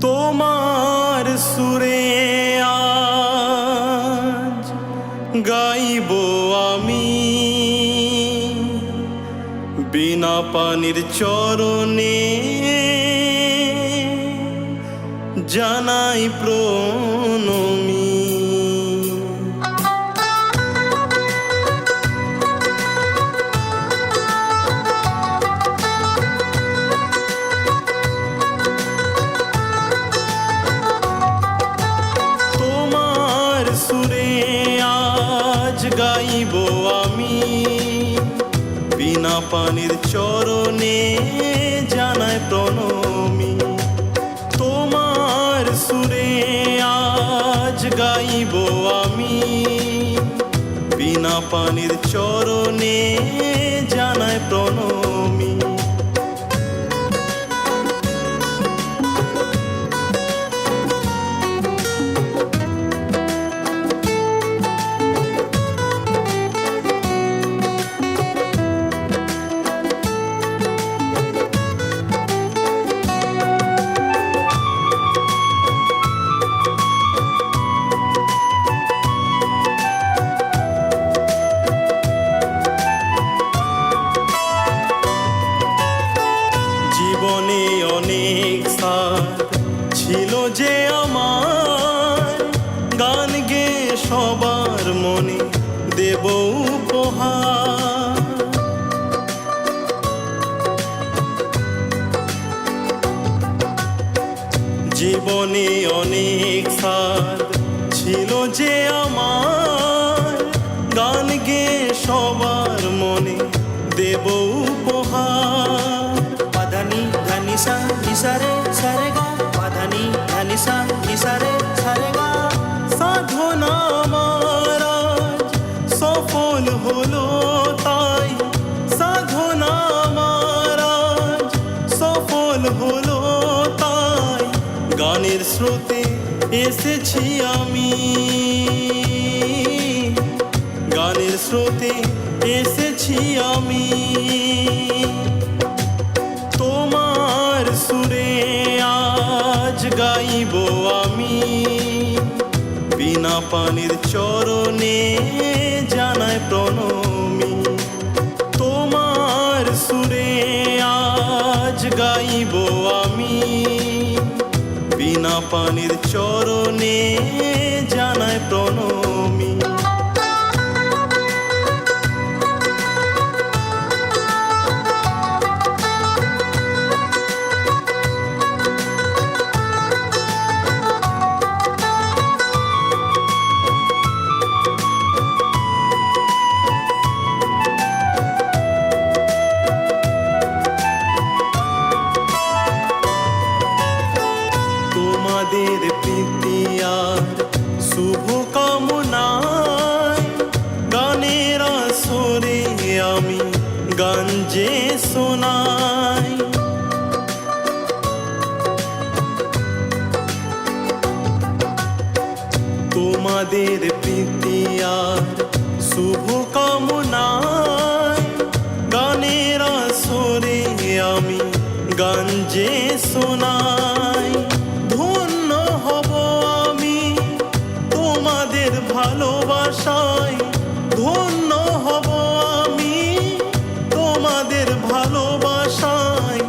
তোমার সুরে আজ গাইব আমি। বিনা পানির চরণে জানাই প্রণমী। গাইব আমি। বিনা পানির চরণে জানায় প্রণমী। তোমার সুরে আজ গাইব আমি। বিনা পানির চরণে জানায় প্রণমী। উপহার জীবনে অনেক সার ছিল যে আমার। গান গে সবার মনে দেব উপহার। পাদানি ধানিসা নিসারে স্রোতে এসেছি আমি। গানের স্রোতে এসেছি আমি। তোমার সুরে আজ গাইব আমি। বিনা পানির চরণে জানায় প্রণমী। তোমার সুরে আজ গাইব পানির চরণে জানায় প্রণমী। তোমাদের প্রীতি আর শুভ কামনায় গানের আসরে আমি গঞ্জে শোনাই। তোমাদের প্রীতি শুভ কামনায় গানের আসরে আমি গঞ্জে শোনাই। ধন্য হব আমি। তোমাদের ভালোবাসায়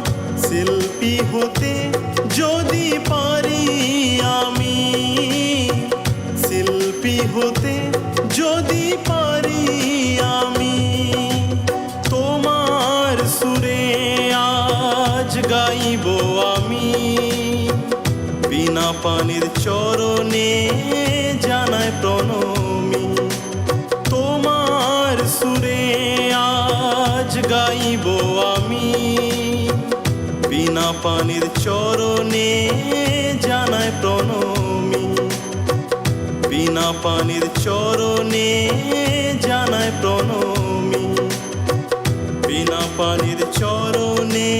যদি পারি আমি। যদি পারি আমি। তোমার সুরে আজ গাইব আমি। বিনা পানির চরণে বিনা পানির চরণে জানায় প্রণমী। বিনা পানির চরণে জানায় প্রণমী। বিনা পানির চরণে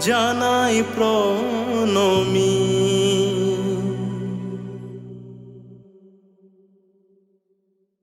জানাই প্রণমী।